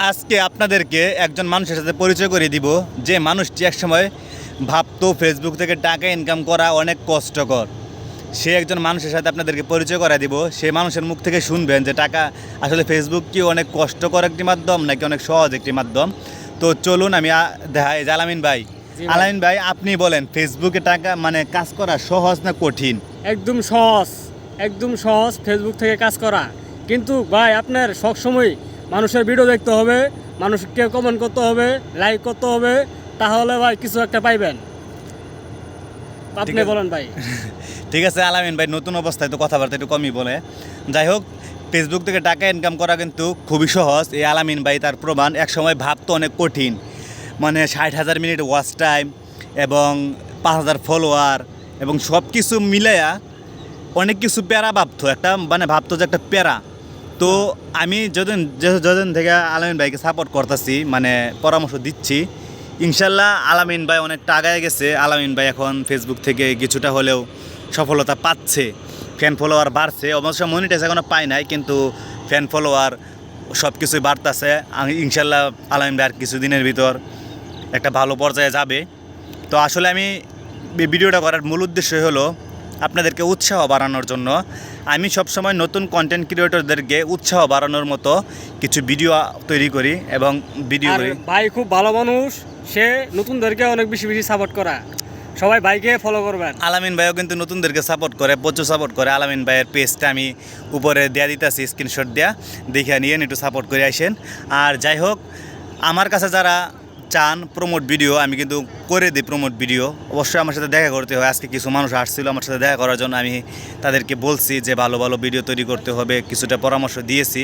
আজকে আপনাদেরকে একজন মানুষের সাথে পরিচয় করে দিব। যে মানুষটি একসময় ভাবতো ফেসবুক থেকে টাকা ইনকাম করা অনেক কষ্টকর। সে একজন মানুষের সাথে আপনাদেরকে পরিচয় করা দিব। সেই মানুষের মুখ থেকে শুনবেন যে টাকা আসলে ফেসবুক কি অনেক কষ্টকর একটি মাধ্যম নাকি অনেক সহজ একটি মাধ্যম। তো চলুন আমি দেখাই যে আলামিন ভাই। জি ভাই। আলামিন ভাই আপনি বলেন ফেসবুকে টাকা মানে কাজ করা সহজ না কঠিন? একদম সহজ একদম সহজ ফেসবুক থেকে কাজ করা। কিন্তু ভাই আপনার সবসময় মানুষের ভিডিও দেখতে হবে মানুষকে কমেন্ট করতে হবে লাইক করতে হবে তাহলে ভাই কিছু একটা পাইবেন। আপনি বলেন ভাই। ঠিক আছে আলামিন ভাই নতুন অবস্থায় তো কথাবার্তা একটু কমই বলে। যাই হোক ফেসবুক থেকে টাকা ইনকাম করা কিন্তু খুবই সহজ। এই আলামিন ভাই তার প্রমাণ এক সময় ভাবতো অনেক কঠিন। মানে ষাট হাজার মিনিট ওয়াচ টাইম এবং পাঁচ হাজার ফলোয়ার এবং সব কিছু মিলাইয়া অনেক কিছু প্যারা ভাবতো। একটা মানে ভাবতো যে একটা প্যারা। তো আমি যদিন যদিন থেকে আলামিন ভাইকে সাপোর্ট করতেছি মানে পরামর্শ দিচ্ছি, ইনশাল্লাহ আলামিন ভাই অনেকটা আগায় গেছে। আলামিন ভাই এখন ফেসবুক থেকে কিছুটা হলেও সফলতা পাচ্ছে ফ্যান ফলোয়ার বাড়ছে। অবশ্য মনিটাইজ এখনও পায় নাই, কিন্তু ফ্যান ফলোয়ার সব কিছুই বাড়তেছে ইনশাল্লাহ আলামিন ভাই আর কিছুদিনের ভিতর একটা ভালো পর্যায়ে যাবে। তো আসলে আমি ভিডিওটা করার মূল উদ্দেশ্য হলো আপনাদেরকে উৎসাহ বাড়ানোর জন্য। আমি সবসময় নতুন কন্টেন্ট ক্রিয়েটরদেরকে উৎসাহ বাড়ানোর মতো কিছু ভিডিও তৈরি করি এবং ভিডিও করি ভাই খুব ভালো মানুষ সে নতুনদেরকে অনেক বেশি বেশি সাপোর্ট করা। সবাই ভাইকে ফলো করবেন। আলামিন ভাইও কিন্তু নতুনদেরকে সাপোর্ট করে প্রচুর সাপোর্ট করে। আলামিন ভাইয়ের পেজটা আমি উপরে দেয়া দিতেছি স্ক্রিনশট দেয়া। দেখে নিয়ে একটু সাপোর্ট করে আসেন। আর যাই হোক আমার কাছে যারা চান প্রমোট ভিডিও আমি কিন্তু করে দিই প্রমোট ভিডিও অবশ্যই আমার সাথে দেখা করতে হয়। আজকে কিছু মানুষ আসছিল আমার সাথে দেখা করার জন্য। আমি তাদেরকে বলছি যে ভালো ভালো ভিডিও তৈরি করতে হবে কিছুটা পরামর্শ দিয়েছি।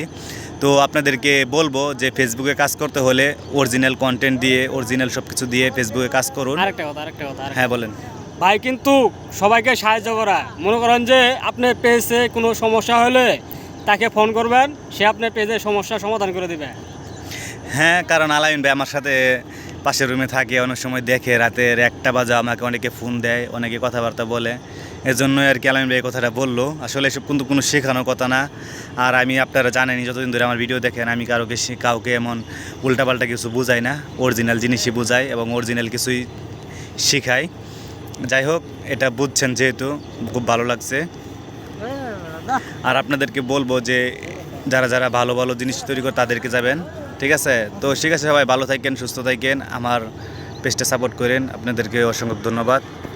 তো আপনাদেরকে বলব যে ফেসবুকে কাজ করতে হলে অরিজিনাল কন্টেন্ট দিয়ে অরিজিনাল সব কিছু দিয়ে ফেসবুকে কাজ করুন। আরেকটা কথা আরেকটা কথা হ্যাঁ বলেন। ভাই কিন্তু সবাইকে সাহায্য করা। মনে করেন যে আপনার পেজে কোনো সমস্যা হলে তাকে ফোন করবেন সে আপনার পেজের সমস্যার সমাধান করে দেবে। হ্যাঁ কারণ আলামিন ভাই আমার সাথে পাশের রুমে থাকে অনেক সময় দেখে রাতের একটা বাজে আমাকে অনেকে ফোন দেয় অনেকে কথাবার্তা বলে। এজন্যই আর কি আলামিন ভাই এই কথাটা বলল। আসলে এসব কিন্তু কোনো শেখানোর কথা না। আর আমি আপনারা জানেনই যতদিন ধরে আমার ভিডিও দেখেন আমি কারোকে কাউকে এমন উল্টাপাল্টা কিছু বোঝাই না। অরিজিনাল জিনিসই বোঝাই এবং অরিজিনাল কিছুই শেখাই। যাই হোক এটা বুঝছেন যেহেতু খুব ভালো লাগছে। আর আপনাদেরকে বলব যে যারা যারা ভালো ভালো জিনিস তৈরি করে তাদেরকে যাবেন। ঠিক আছে? তো ঠিক আছে সবাই ভালো থাকেন, সুস্থ থাকেন, আমার পেজটা সাপোর্ট করেন। আপনাদেরকে অসংখ্য ধন্যবাদ।